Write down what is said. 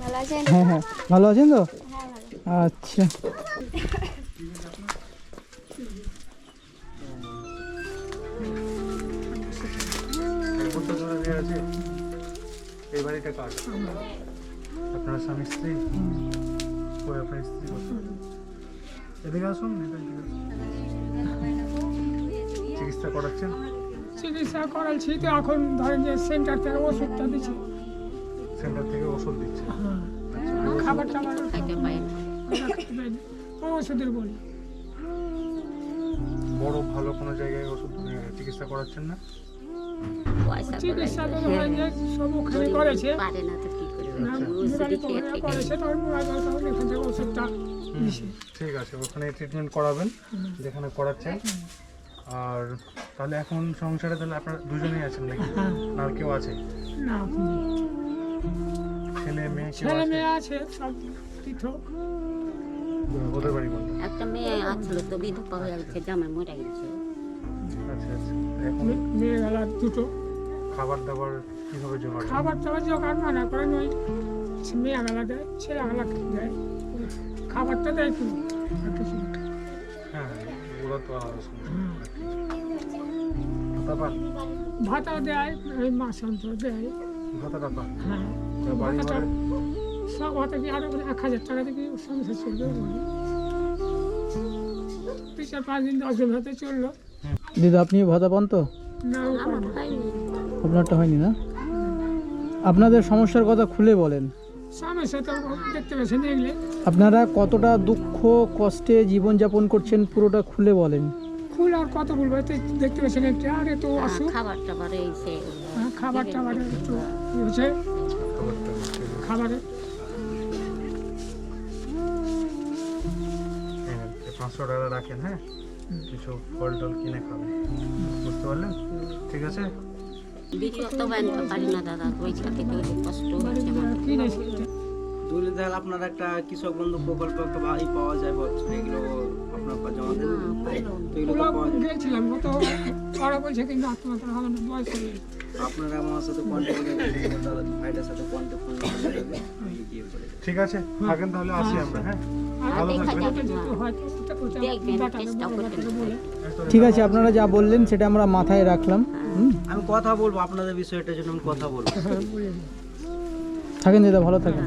ভালো আছেন হ্যাঁ হ্যাঁ। ভালো আছেন তো? আচ্ছা। এই বাড়িটা কার আপনার স্বামী স্ত্রী ওই আপনার স্ত্রী এদিকে আসুন চিকিৎসা করাচ্ছেন? চিকিৎসা করাচ্ছি তো এখন ধরেন যে সেন্টার থেকে ওষুধটা দিচ্ছে। সেন্টার থেকে ওষুধ দিচ্ছে। খাবার টাবার খাইতে না। ওষুধের বলি। বড় ভালো কোনো জায়গায় ওষুধ চিকিৎসা করাচ্ছেন না? পয়সা চিকিৎসা তো করে যে সব ওখানে করেছে। পারে না তো কি ঠিক আছে ওখানে ট্রিটমেন্ট করাবেন যেখানে করাচ্ছেন। আর তাহলে এখন সংসারে তাহলে আপনারা দুজনেই আছেন নাকি? হ্যাঁ। আর কেউ আছে? না ছেলে মেয়ে ছেলে মেয়ে আছে সব পৃথক ওদের বাড়ি কোনটা একটা মেয়ে আছিল তো বিধবা হয়ে গেছে জামাই মরে গেছে। আচ্ছা আচ্ছা। এখন মে- মেয়েবেলা দুটো। খাবার দাবার কীভাবে জোগাড় খাবার টাবার জোগাড় মানা করেন ওই মেয়েবেলা দেয় ছেলেবেলা দেয়। খাবারটা দেয় কি আর কিছু হ্যাঁ ওরা তো আলাদা ভাতা দেয় ওই মাস অন্তর দেয়। হ্যাঁ। বাড়ি সব হাতে কি আরও এক হাজার টাকা থেকে সংসার চলবে দুই চার পাঁচ দিন দশ দিন হাতে চলল। দিদা আপনি ভাতা পান তো? না আপনারটা হয়নি না? আপনাদের সমস্যার কথা খুলে বলেন। সমস্যা তো দেখতে পাচ্ছেন আপনারা কতটা দুঃখ কষ্টে জীবনযাপন করছেন পুরোটা খুলে বলেন। আর কত বলব? তো দেখতে পাচ্ছেন একটা আর এত অসুখ খাবার টাবার এই হ্যাঁ, খাবার টাবার একটু যে, খাবারে। হ্যাঁ, পাঁচশো টাকা রাখেন হ্যাঁ? কিছু ফল টল কিনে খাবেন বুঝতে পারলেন? ঠিক আছে? বিক্রি তো বানতে পারি না দাদা। পয়সা থেকে অনেক কষ্ট হচ্ছে তুলে দেখাল আপনার একটা কৃষক বন্ধু প্রকল্প একটা ভাই পাওয়া যায় বছর এগুলো আপনার জমা দেন তো? এগুলো তো পাওয়া যায়। গেছিলাম কত ওরা বলছে কিন্তু আত্মহত্যা হবে না বয়স হয়ে আপনারা আমার সাথে কন্ট্যাক্ট করে দাদা ভাইটার সাথে কন্ট্যাক্ট করে ঠিক আছে থাকেন তাহলে আসি আমরা হ্যাঁ? হয় তো ঠিক আছে আপনারা যা বললেন সেটা আমরা মাথায় রাখলাম হুম? আমি কথা বলব আপনাদের বিষয়টার জন্য আমি কথা বলব। হ্যাঁ থাকেন দিদা ভালো থাকেন।